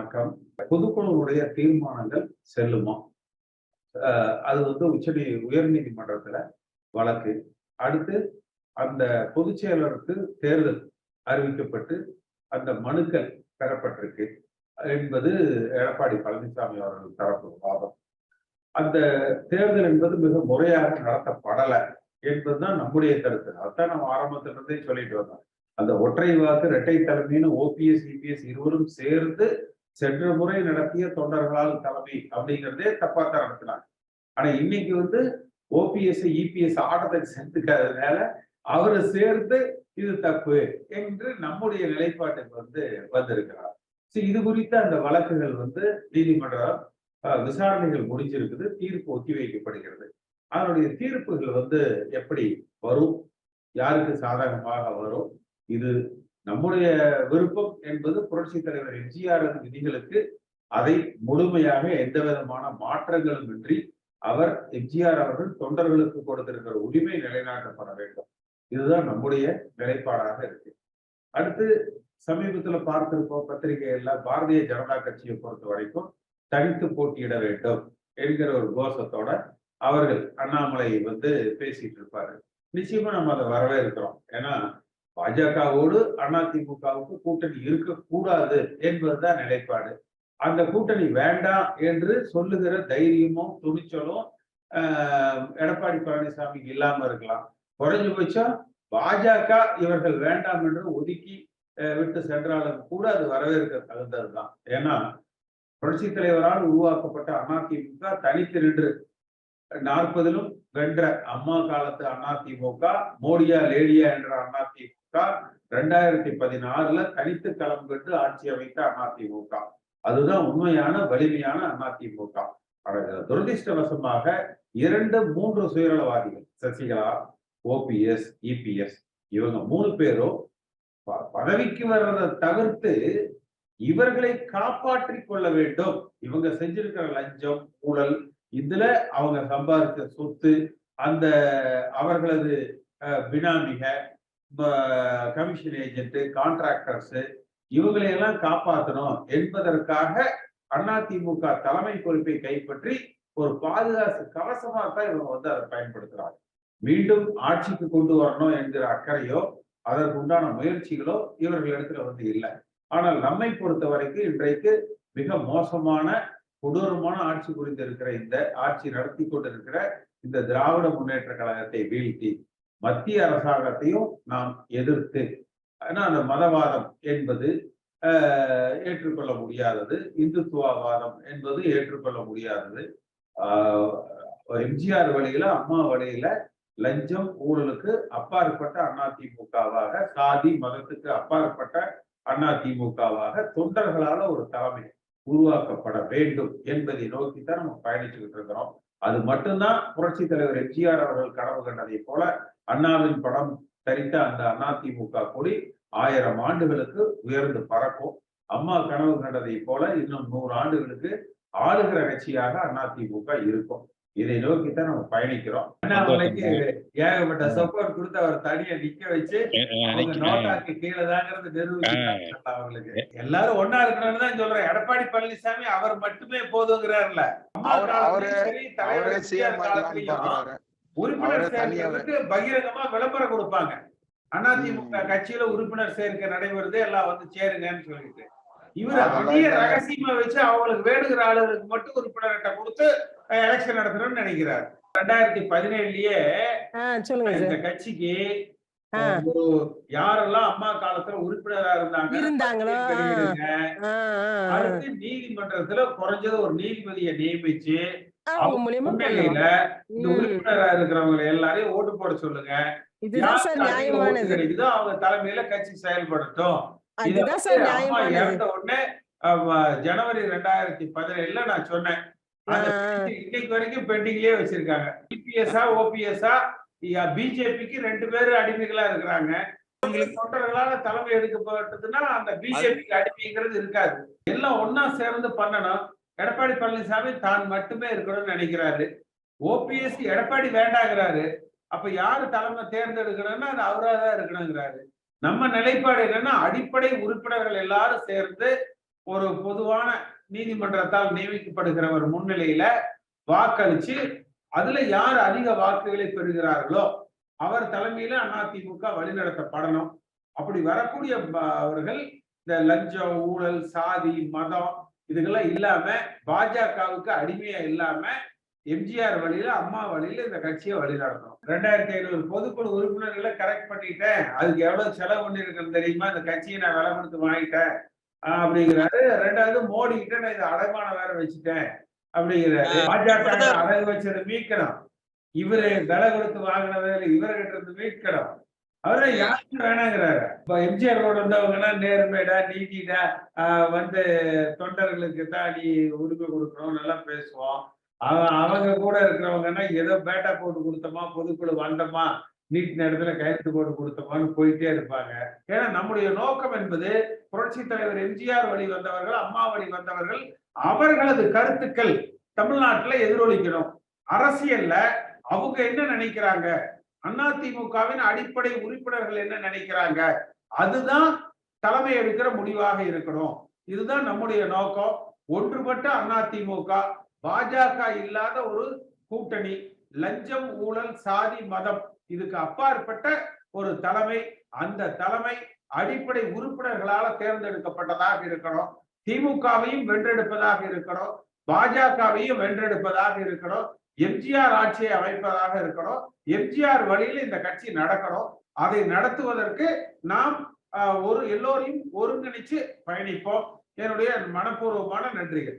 வணக்கம். பொதுக்குழுவுடைய தீர்மானங்கள் செல்லுமா? அது வந்து உச்ச உயர்நீதிமன்றத்துல வழக்கு. அடுத்து அந்த பொதுச் செயலருக்கு தேர்தல் அறிவிக்கப்பட்டு அந்த மனுக்கள் பெறப்பட்டிருக்கு என்பது எடப்பாடி பழனிசாமி அவர்கள் தரப்பு வாதம். அந்த தேர்தல் என்பது மிக முறையாக நடத்தப்படலை என்பதுதான் நம்முடைய கருத்து. அதான் நம்ம ஆரம்பத்துல இருந்தே சொல்லிட்டு வந்தோம். அந்த ஒற்றை வாக்கு இரட்டை தலைமைன்னு ஓபிஎஸ் இபிஎஸ் இருவரும் சேர்ந்து சென்ற முறை நடத்திய தொண்டர்களால் தலைமை அப்படிங்கிறதே தப்பா தான் நடத்தினாங்க ஆனா இன்னைக்கு வந்து ஓபிஎஸ் இபிஎஸ் ஆட்டத்தை சேர்த்துக்காததுனால அவரை சேர்ந்து இது தப்பு என்று நம்முடைய நிலைப்பாட்டுக்கு வந்து வந்திருக்கிறார். ஸோ இது குறித்த அந்த வழக்குகள் வந்து நீதிமன்றம் விசாரணைகள் முடிஞ்சிருக்குது தீர்ப்பு ஒத்திவைக்கப்படுகிறது. அதனுடைய தீர்ப்புகள் வந்து எப்படி வரும்? யாருக்கு சாதகமாக வரும்? இது நம்முடைய விருப்பம் என்பது புரட்சி தலைவர் எம்ஜிஆர் விதிகளுக்கு அதை முழுமையாக எந்த விதமான மாற்றங்களும் இன்றி அவர் எம்ஜிஆர் அவர்கள் தொண்டர்களுக்கு கொடுத்திருக்கிற உரிமை நிலைநாட்டப்பட வேண்டும். இதுதான் நம்முடைய நிலைப்பாடாக இருக்கு. அடுத்து சமீபத்துல பார்த்திருப்போம் பத்திரிகைகள்ல பாரதிய ஜனதா கட்சியை பொறுத்த வரைக்கும் தனித்து போட்டியிட வேண்டும் என்கிற ஒரு கோஷத்தோட அவர்கள் அண்ணாமலை வந்து பேசிட்டு இருப்பாரு. நிச்சயமா நம்ம அதை வரவேற்கிறோம். ஏன்னா பாஜகவோடு அதிமுகவுக்கு கூட்டணி இருக்கக்கூடாது என்பதுதான் நிலைப்பாடு. அந்த கூட்டணி வேண்டாம் என்று சொல்லுகிற தைரியமும் துணிச்சலும் ஆஹ், எடப்பாடி பழனிசாமி இல்லாம இருக்கலாம். குறைஞ்சபட்சம் பாஜக இவர்கள் வேண்டாம் என்று ஒதுக்கி அஹ், விட்டு சென்றாலும் கூட அது வரவேற்க தகுந்ததுதான். ஏன்னா புரட்சி தலைவரால் உருவாக்கப்பட்ட அதிமுக தனித்து நின்று நாற்பதிலும் வென்ற அம்மா காலத்து அதிமுக மோடியா லேடியா என்ற அதிமுக ரெண்டாயிரத்தி பதினாறுல தனித்து களம் கண்டு ஆட்சி அமைத்த அதிமுக அதுதான் உண்மையான வலிமையான அதிமுக ஆனால் துரதிருஷ்டவசமாக இரண்டு மூன்று சுயநலவாதிகள் சசிகலா ஓபிஎஸ் இபிஎஸ் இவங்க மூணு பேரும் பதவிக்கு வர்றதை தவிர்த்து இவர்களை காப்பாற்றிக் கொள்ள வேண்டும். இவங்க செஞ்சிருக்கிற லஞ்சம் ஊழல் இதுல அவங்க சம்பாதித்த சொத்து அந்த அவர்களது அஹ், பினாமிக கமிஷன் ஏஜென்ட் கான்ட்ராக்டர்ஸ் இவங்களை எல்லாம் காப்பாற்றணும் என்பதற்காக அதிமுக தலைமை பொறுப்பை கைப்பற்றி ஒரு பாதுகாப்பு கவசமாக தான் இவங்க வந்து அதை பயன்படுத்துறாங்க. மீண்டும் ஆட்சிக்கு கொண்டு வரணும் என்கிற அக்கறையோ அதற்கு உண்டான முயற்சிகளோ இவர்களிடத்துல வந்து இல்லை. ஆனால் நம்மை பொறுத்த வரைக்கும் இன்றைக்கு மிக மோசமான கொடூரமான ஆட்சி புரிந்திருக்கிற இந்த ஆட்சி நடத்தி கொண்டிருக்கிற இந்த திராவிட முன்னேற்ற கழகத்தை வீழ்த்தி மத்திய அரசாங்கத்தையும் நாம் எதிர்த்து. ஆனா அந்த மதவாதம் என்பது ஏற்றுக்கொள்ள முடியாதது. இந்துத்துவவாதம் என்பது ஏற்றுக்கொள்ள முடியாதது. எம்ஜிஆர் வழியில அம்மா வழியில லஞ்சம் ஊழலுக்கு அப்பாற்பட்ட அதிமுகவாக சாதி மதத்துக்கு அப்பாற்பட்ட அதிமுகவாக தொண்டர்களால ஒரு தலைமை உருவாக்கப்பட வேண்டும் என்பதை நோக்கி தான் நம்ம பயணிச்சுக்கிட்டு இருக்கிறோம். அது மட்டும்தான் புரட்சி தலைவர் எம்ஜிஆர் அவர்கள் கனவு கண்டதை போல அண்ணாவின் படம் தரித்த அந்த அதிமுக கொடி ஆயிரம் ஆண்டுகளுக்கு உயர்ந்து பறக்கும். அம்மா கனவு கண்டதை போல இன்னும் நூறு ஆண்டுகளுக்கு ஆளுகிற கட்சியாக அதிமுக இருக்கும். இதை நோக்கித்தான் நம்ம பயணிக்கிறோம். ஏகப்பட்ட சப்போர்ட் கொடுத்து அவர் தனியா நிக்க வச்சு நோட்டாக்கு கீழே தாங்கிறது நிரூபிச்சு அவங்களுக்கு. எல்லாரும் ஒன்னா இருக்கணும்னு தான் சொல்றேன். எடப்பாடி பழனிசாமி அவர் மட்டுமே போதுங்கிறாருல உறுப்பினர் சேர்க்கிறதுக்கு பகிரங்கமா விளம்பரம் கொடுப்பாங்க. அதிமுக. கட்சியில உறுப்பினர் சேர்க்கை நடைபெறுது எல்லாம் வந்து சேருங்கன்னு சொல்லிட்டு. இவர் இல்ல. ரகசியமா வச்சு அவங்களுக்கு வேணுங்கிற ஆளுகளுக்கு மட்டும் உறுப்பினர்கிட்ட கொடுத்து எலெக்ஷன் நடத்தணும்னு நினைக்கிறார். ரெண்டாயிரத்தி பதினேழுலயே இந்த கட்சிக்கு யாரெல்லாம் அம்மா காலத்துல உறுப்பினரா இருந்தாங்க? இருந்தாங்களோ. அடுத்து நீதிமன்றத்துல குறைஞ்சது ஒரு நீதிபதியை நியமிச்சு முன்னிலையில இந்த. உறுப்பினரா இருக்கிறவங்க எல்லாரையும் ஓட்டு போட சொல்லுங்க. கிடைக்குதோ அவங்க தலைமையில கட்சி நியாயமானது. இறந்த உடனே ஜனவரி ரெண்டாயிரத்தி பதினேழுல நான் சொன்னேன். இன்னைக்கு வரைக்கும் பெண்டிங்லயே வச்சிருக்காங்க. இபிஎஸ்ஆ ஓபிஎஸ்ஆ பிஜேபிக்கு ரெண்டு பேரும் அடிமைகளா இருக்கிறாங்க. தொண்டர்களால தலைமை எடுக்கப்பட்டதுன்னா அந்த பிஜேபிக்கு அடிமைங்கிறது இருக்காது. எல்லாம் ஒன்னா சேர்ந்து பண்ணணும். எடப்பாடி பழனிசாமி தான் மட்டுமே இருக்கணும்னு நினைக்கிறாரு. ஓபிஎஸ் எடப்பாடி வேண்டாங்கிறாரு. அப்ப யாரு தலைமை தேர்ந்தெடுக்கணும்னா அது அவரா தான் இருக்கணுங்கிறாரு. நம்ம நிலைப்பாடு என்னன்னா அடிப்படை உறுப்பினர்கள் எல்லாரும் சேர்ந்து ஒரு பொதுவான நீதிமன்றத்தால் நியமிக்கப்படுகிறவர் முன்னிலையில வாக்களிச்சு அதுல யார் அதிக வாக்குகளை பெறுகிறார்களோ அவர் தலைமையில அதிமுக வழிநடத்தப்படணும். அப்படி வரக்கூடிய அவர்கள் இந்த லஞ்சம் ஊழல் சாதி மதம் இதுக்கெல்லாம் இல்லாம பாஜகவுக்கு அடிமையா இல்லாம எம்ஜிஆர் வழியில அம்மா வழியில இந்த கட்சியை வழிநடத்தணும். ரெண்டாயிரத்தி ஐநூறு பொதுக்குழு உறுப்பினர்களை கரெக்ட் பண்ணிட்டேன். அதுக்கு எவ்வளவு செலவு பண்ணிருக்கேன்னு தெரியுமா? இந்த கட்சியை நான் விலை கொடுத்து வாங்கிட்டேன். அப்படிங்கிறாரு. ரெண்டாவது மோடி கிட்ட நான் இதை அடைமானம் வேற வச்சுட்டேன் அப்படிங்கிறாரு. பாஜக அடகு வச்சதை மீட்கணும். இவரு விலை கொடுத்து வாங்கினதை இவர்கிட்ட இருந்து மீட்கணும். அவரை யாருக்கும் வேணாங்கிறாரு. இப்ப எம்ஜிஆர் கூட இருந்தவங்கன்னா நேர்மைடா நீதிடா ஆஹ் வந்து தொண்டர்களுக்கு தான் நீ உரிமை கொடுக்கணும் நல்லா பேசுவோம். அவ- அவங்க கூட இருக்கிறவங்கன்னா ஏதோ பேட்டா போட்டு கொடுத்தோமா பொதுக்குழு வந்தோமா நீட் நேரத்துல கையெழுத்து போட்டு கொடுத்தோமான்னு போயிட்டே இருப்பாங்க. ஏன்னா நம்முடைய நோக்கம் என்பது புரட்சி தலைவர் எம்ஜிஆர் வழி வந்தவர்கள் அம்மா வழி வந்தவர்கள் அவர்களது கருத்துக்கள் தமிழ்நாட்டுல எதிரொலிக்கணும். அரசியல்ல அவங்க என்ன நினைக்கிறாங்க? அதிமுகவின் அடிப்படை உறுப்பினர்கள் என்ன நினைக்கிறாங்க? அதுதான் தலைமை எடுக்கிற முடிவாக இருக்கணும். இதுதான் நம்முடைய நோக்கம். ஒன்றுபட்ட அதிமுக பாஜக இல்லாத ஒரு கூட்டணி. லஞ்சம் ஊழல் சாதி மதம் இதுக்கு அப்பாற்பட்ட ஒரு தலைமை அந்த தலைமை அடிப்படை உறுப்பினர்களால தேர்ந்தெடுக்கப்பட்டதாக இருக்கணும். திமுகவையும் வென்றெடுப்பதாக இருக்கணும். பாஜகவையும் வென்றெடுப்பதாக இருக்கணும். எம்ஜிஆர் ஆட்சியை அமைப்பதாக இருக்கணும். எம்ஜிஆர் வழியில் இந்த கட்சி நடக்கணும். அதை நடத்துவதற்கு நாம் ஒரு எல்லோரையும் ஒருங்கிணைச்சு பயணிப்போம். என்னுடைய மனப்பூர்வமான நன்றிகள்.